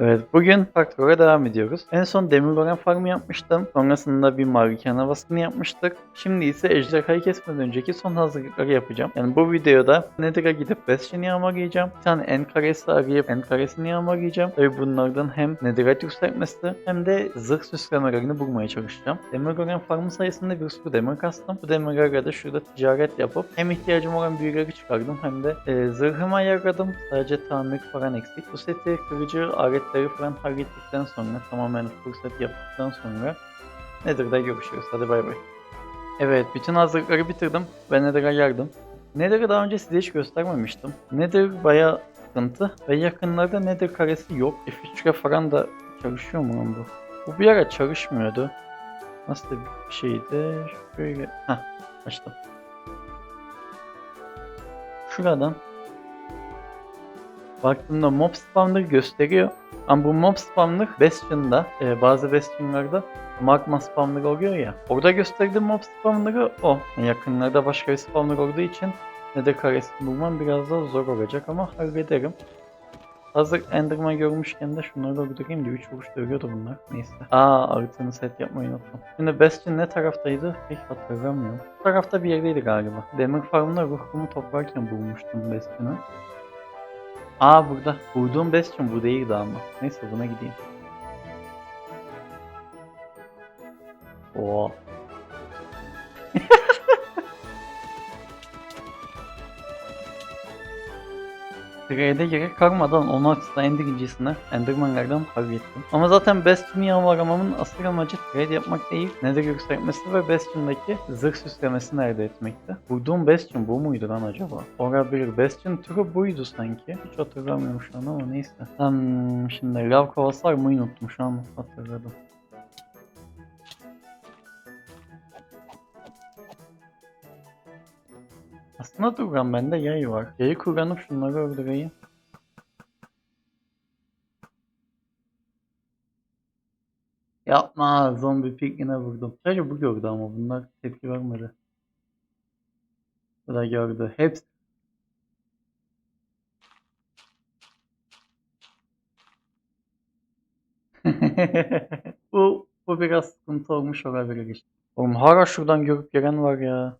Evet bugün Faktor'a devam ediyoruz. En son Demirgoren farmı yapmıştım. Sonrasında bir Marikana baskını yapmıştık. Şimdi ise ejderhayı kesmeden önceki son hazırlıkları yapacağım. Yani bu videoda Nether'a gidip Bastion yağmalayacağım. Bir tane en karesi arayıp en karesini yağmalayacağım. Tabi bunlardan hem Netherite yükseltmesi hem de zırh süslemelerini bulmaya çalışacağım. Demirgoren farmı sayesinde bir sürü demir kastım. Bu demirlerle de şurada ticaret yapıp hem ihtiyacım olan büyüleri çıkardım hem de e, zırhımı ayarladım. Sadece tamir falan eksik. Bu seti kırıcı aletleri falan hallettikten sonra tamamen set yaptıktan sonra Nether'da görüşürüz. Hadi bay bay. Evet bütün hazırlıkları bitirdim ve Nether'a geldim. Nether'ı daha önce size hiç göstermemiştim. Nether bayağı sıkıntı ve yakınlarda Nether karesi yok. F3'le falan da çalışıyor mu lan bu? Bu bir ara çalışmıyordu. Nasıl bir şeydi? Şöyle... Heh açtım. Şuradan baktığımda mob spawner gösteriyor. Ama bu mob spawner Bastion'da, e, bazı Bastion'larda magma spawner oluyor ya. Orada gösterdiğim mob spawner'ı o. Yakınlarda başka bir spawner olduğu için Nether karesini bulmam biraz daha zor olacak ama hallederim. Hazır Enderman görmüşken de şunları öldüreyim de 3 vuruşta ölüyordu bunlar. Neyse. Aa artıını set yapmayı unuttum. Şimdi Bastion ne taraftaydı? Pek hatırlamıyorum. Bu tarafta bir yerdeydi galiba. Demir farmında ruhumu toplarken bulmuştum Bastion'ı. Aa burada. Bulduğum Bastion bu değildi ama. Neyse buna gideyim. Oo. Trade'e gerek kalmadan onu açıdan Ender'incisine Enderman'lardan hallettim. Ama zaten Bastion'u yağmalamamın asıl amacı trade yapmak değil, Nether yükseltmesi ve Bastion'daki zırh süslemesini elde etmekti. Bulduğum Bastion bu muydu lan acaba? Olabilir. Bastion türü buydu sanki. Hiç hatırlamıyorum şu an ama neyse. Hmm, şimdi lav kovası mı unuttum şu an hatırladım. Aslında Durgan bende yay var. Yayı kullanıp şunları öldüreyim. Yapma zombi pikine vurdum. Sadece bu gördü ama bunlar tepki vermedi. Bu da gördü. Hepsi bu, bu biraz sıkıntı olmuş olabilir işte. Oğlum hala şuradan görüp gelen var ya.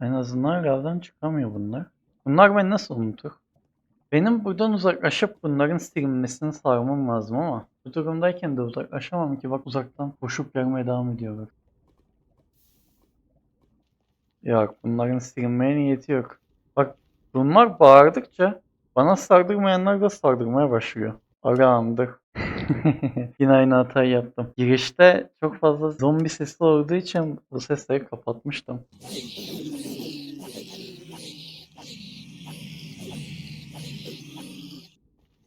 En azından lavdan çıkamıyor bunlar. Bunlar beni nasıl unutur? Benim buradan uzaklaşıp bunların silinmesini sağlamam lazım ama bu durumdayken de uzaklaşamam ki bak uzaktan koşup gelmeye devam ediyorlar. Yok bunların silinmeye niyeti yok. Bak bunlar bağırdıkça bana sardırmayanlar da sardırmaya başlıyor. Aramdır. Yine aynı hatayı yaptım. Girişte çok fazla zombi sesi olduğu için bu sesleri kapatmıştım.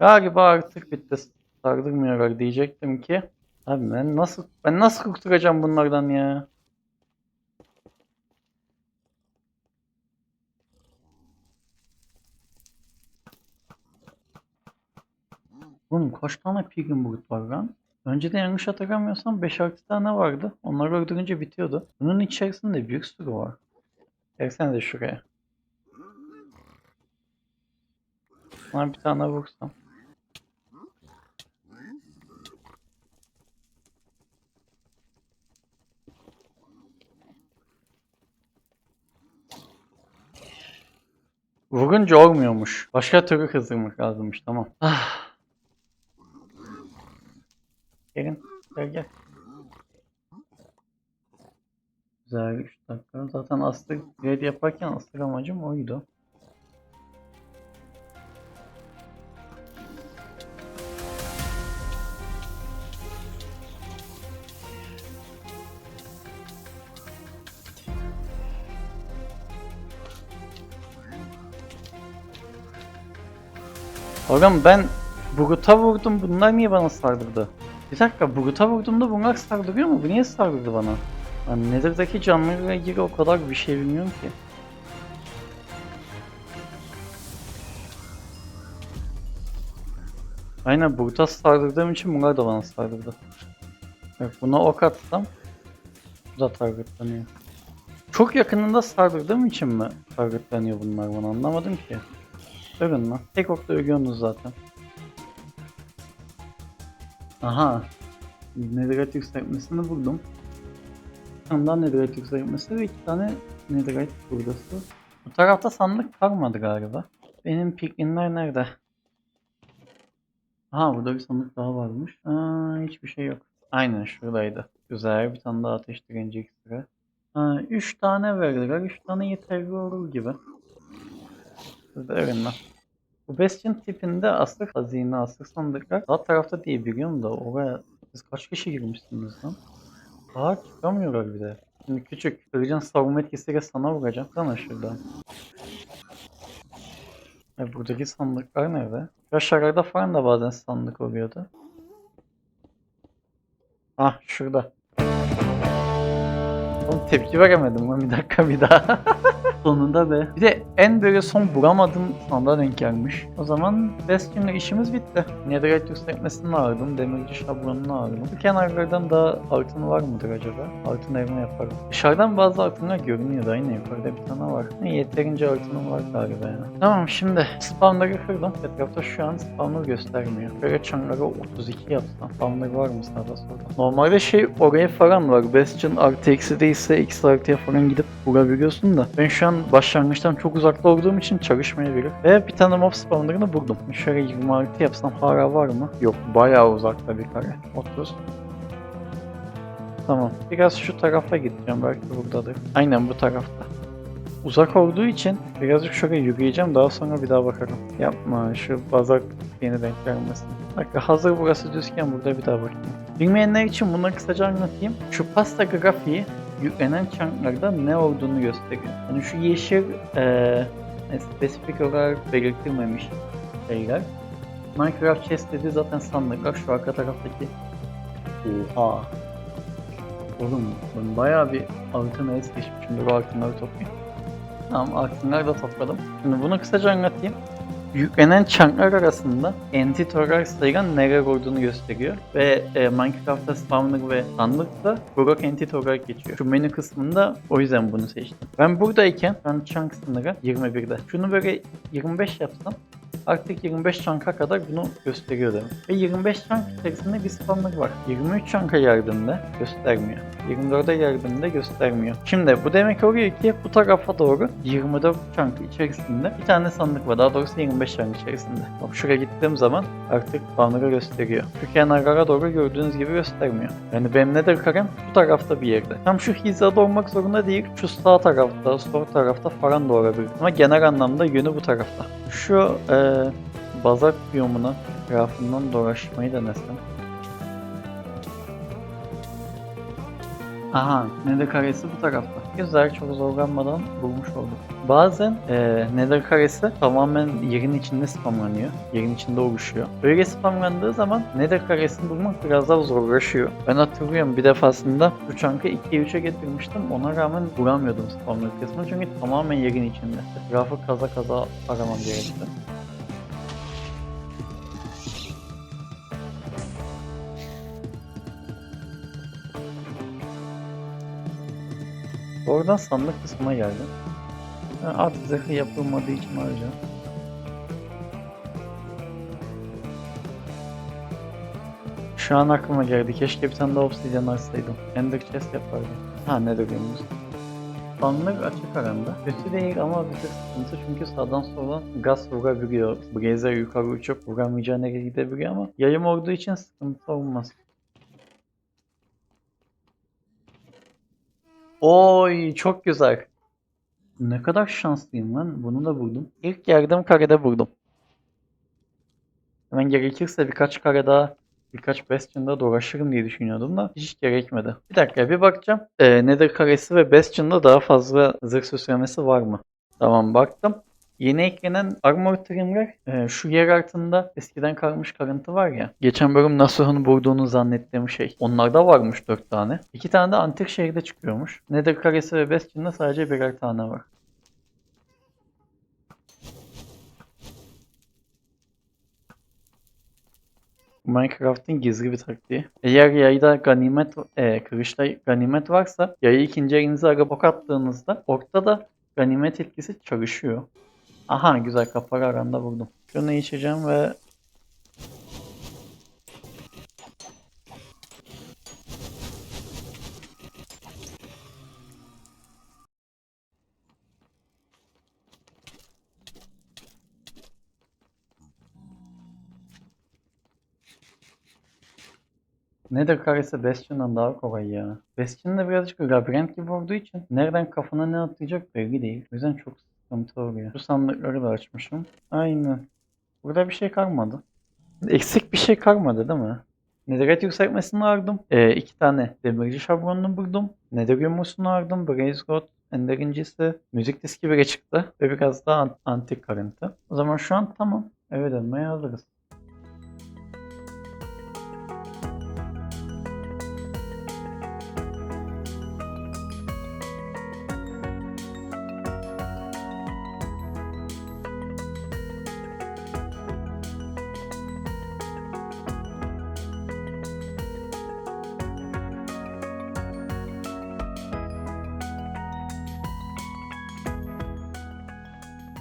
Galiba artık bitti. Sardırmıyorlar diyecektim ki. Abi ben nasıl ben nasıl kurtulacağım bunlardan ya? Oğlum kaç tane Pilgrim Brute var lan? Önceden yanlış hatırlamıyorsam 5-6 tane vardı. Onları öldürünce bitiyordu. Bunun içerisinde büyük sürü var. Gelsene de şuraya. Buna bir tane vursam. Vurunca olmuyormuş. Başka türlü kızdırmak lazımmış. Tamam. Ah. Gelin. Gel gel. Güzel 3 dakika. Zaten aslı raid yaparken asıl amacım oydu. Oğlum ben Bulut'a vurdum bunlar niye bana sardırdı? Bir dakika Bulut'a vurduğumda bunlar sardırıyor mu? Bu niye sardırdı bana? Ben Nether'daki canlılarla ilgili o kadar bir şey bilmiyorum ki. Aynen Bulut'a sardırdığım için bunlar da bana sardırdı. Bak buna ok atsam bu da targetlanıyor. Çok yakınında sardırdığım için mi sargıtlanıyor bunlar bana anlamadım ki. Lan. Tek okta ölüyorsunuz zaten. Aha. Netherite yükseltmesini buldum. Bir tane daha Netherite yükseltmesi ve iki tane Netherite buradası. Bu tarafta sandık kalmadı galiba. Benim piklinler nerede? Aha burada bir sandık daha varmış. Aa, hiçbir şey yok. Aynen şuradaydı. Güzel bir tane daha ateş direnci ekstra. Ha, 3 tane verdiler. 3 tane yeterli olur gibi. Şurada ürünler. Bu Bastion tipinde asıl hazine, asıl sandıklar sağ tarafta diye biliyorum da oraya siz kaç kişi girmişsiniz lan? Aa çıkamıyorlar bir de. Şimdi küçük kılıcın savunma etkisiyle sana vuracağım. Sana şuradan. E, buradaki sandıklar nerede? Aşağılarda falan da bazen sandık oluyordu. Ah şurada. Oğlum tepki veremedim ben bir dakika bir daha. Sonunda be. Bir de en böyle son vuramadığım sandığa denk gelmiş. O zaman Bastion'la işimiz bitti. Netherite yükseltmesini aradım. Demirci şablonunu aradım. Bu kenarlardan daha altın var mıdır acaba? Altın elma yaparım. Dışarıdan bazı altınlar görünüyor da yine yukarıda bir tane var. Ne, yeterince altınım var galiba ya. Tamam şimdi spawnları kırdım. Etrafta şu an spawner göstermiyor. Böyle çanlara 32 yapsam. Spawner var mı sağda solda? Normalde şey oraya falan var. Bastion artı eksi değilse eksi artıya falan gidip vurabiliyorsun da. Ben şu an başlangıçtan çok uzakta olduğum için çalışmayabilir. Ve bir tane mob spawnerını buldum. Şöyle 26 yapsam hala var mı? Yok bayağı uzakta bir kare. 30. Tamam. Biraz şu tarafa gideceğim. Belki buradadır. Aynen bu tarafta. Uzak olduğu için birazcık şöyle yürüyeceğim. Daha sonra bir daha bakarım. Yapma şu bazak yeni denk gelmesin. Bak hazır burası düzken burada bir daha bakayım. Bilmeyenler için bunları kısaca anlatayım. Şu pasta grafiği yüklenen chunklarda ne olduğunu gösteriyor. Yani şu yeşil eee spesifik olarak belirtilmemiş şeyler. Minecraft chest dediği zaten sandıklar şu arka taraftaki. Oha. Oğlum ben bayağı bir altın es geçmişim. Dur altınları toplayayım. Tamam altınları da topladım. Şimdi bunu kısaca anlatayım. Yüklenen chunklar arasında entity olarak sayılan neler olduğunu gösteriyor. Ve e, Minecraft'ta spawner ve sandık da block entity olarak geçiyor. Şu menü kısmında o yüzden bunu seçtim. Ben buradayken ben chunk sınırı 21'de. Şunu böyle 25 yapsam artık 25 chunka kadar bunu gösteriyor demek. Ve 25 chunk içerisinde bir spawner var. 23 chunka yardımda göstermiyor. 24'e yardımda göstermiyor. Şimdi bu demek oluyor ki bu tarafa doğru 24 chunk içerisinde bir tane sandık var. Daha doğrusu 25 chunk içerisinde. Bak şuraya gittiğim zaman artık spawner'ı gösteriyor. Şu kenarlara doğru gördüğünüz gibi göstermiyor. Yani benim nedir karem bu tarafta bir yerde. Tam şu hizada olmak zorunda değil. Şu sağ tarafta, sol tarafta falan da olabilir. Ama genel anlamda yönü bu tarafta. Şu e, bazak biyomuna etrafından dolaşmayı denesem. Aha, nether karesi bu tarafta. Güzel, çok zorlanmadan bulmuş olduk. Bazen e, nether karesi tamamen yerin içinde spamlanıyor. Yerin içinde oluşuyor. Böyle spamlandığı zaman nether karesini bulmak biraz daha zorlaşıyor. Ben hatırlıyorum bir defasında bu çankı 2'ye 3'e getirmiştim. Ona rağmen bulamıyordum spamlı kısmını çünkü tamamen yerin içinde. Etrafı kaza kaza aramam gerekti. Oradan sandık kısmına geldim. Ben At zırhı yapılmadığı için ayrıca. Şu an aklıma geldi. Keşke bir tane daha obsidian açsaydım. Ender chest yapardım. Ha ne dönüyoruz? Sandık açık aranda. Kötü değil ama bir tık sıkıntı çünkü sağdan soldan gaz vurabiliyor. Blazer yukarı uçup vuramayacağı nereye gidebiliyor ama yayım olduğu için sıkıntı olmaz. Oy çok güzel. Ne kadar şanslıyım lan. Bunu da buldum. İlk yardım karede buldum. Hemen gerekirse birkaç kare daha birkaç Bastion'da dolaşırım diye düşünüyordum da hiç gerekmedi. Bir dakika bir bakacağım. Ee, Nether karesi ve Bastion'da daha fazla zırh süslemesi var mı? Tamam baktım. Yeni eklenen armor trimler e, şu yer altında eskiden kalmış karıntı var ya. Geçen bölüm Nasuh'un vurduğunu zannettiğim şey. Onlarda varmış 4 tane. 2 tane de antik şehirde çıkıyormuş. Nether karesi ve Bastion'da sadece birer tane var. Minecraft'ın gizli bir taktiği. Eğer yayda ganimet, e, kırışta ganimet varsa yayı ikinci elinize alıp ok attığınızda ortada da ganimet etkisi çalışıyor. Aha güzel kafalar aranda vurdum. Şunu içeceğim ve Nether karesi Bastion'dan daha kolay ya. Bastion da birazcık labirent gibi olduğu için nereden kafana ne atlayacak belli değil. O yüzden çok sıkıntı. Bu sandıkları da açmışım. Aynen. Burada bir şey kalmadı. Eksik bir şey kalmadı değil mi? Netherite yükseltmesini aldım. Ee, iki tane demirci şablonunu buldum. Nether yumrusunu aldım. Blaze God Ender incisi. Müzik diski bile çıktı. Ve biraz daha an- antik karıntı. O zaman şu an tamam. Eve dönmeye hazırız.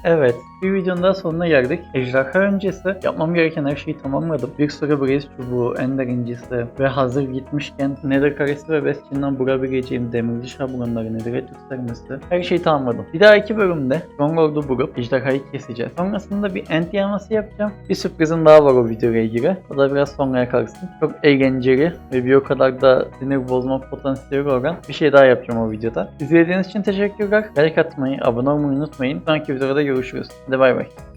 Evet, bir videonun daha sonuna geldik. Ejderha öncesi yapmam gereken her şeyi tamamladım. Bir sürü Blaze çubuğu, Ender incisi ve hazır gitmişken Nether karesi ve Bastion'dan bulabileceğim demirci şablonları, Netherite yükselmesi her şeyi tamamladım. Bir dahaki bölümde Stronghold'u bulup Ejderhayı keseceğiz. Sonrasında bir end yaması yapacağım. Bir sürprizim daha var o videoyla ilgili. O da biraz sonraya kalsın. Çok eğlenceli ve bir o kadar da sinir bozma potansiyeli olan bir şey daha yapacağım o videoda. İzlediğiniz için teşekkürler. Like atmayı, abone olmayı unutmayın. Sonraki videoda görüşürüz. Hadi bay bay.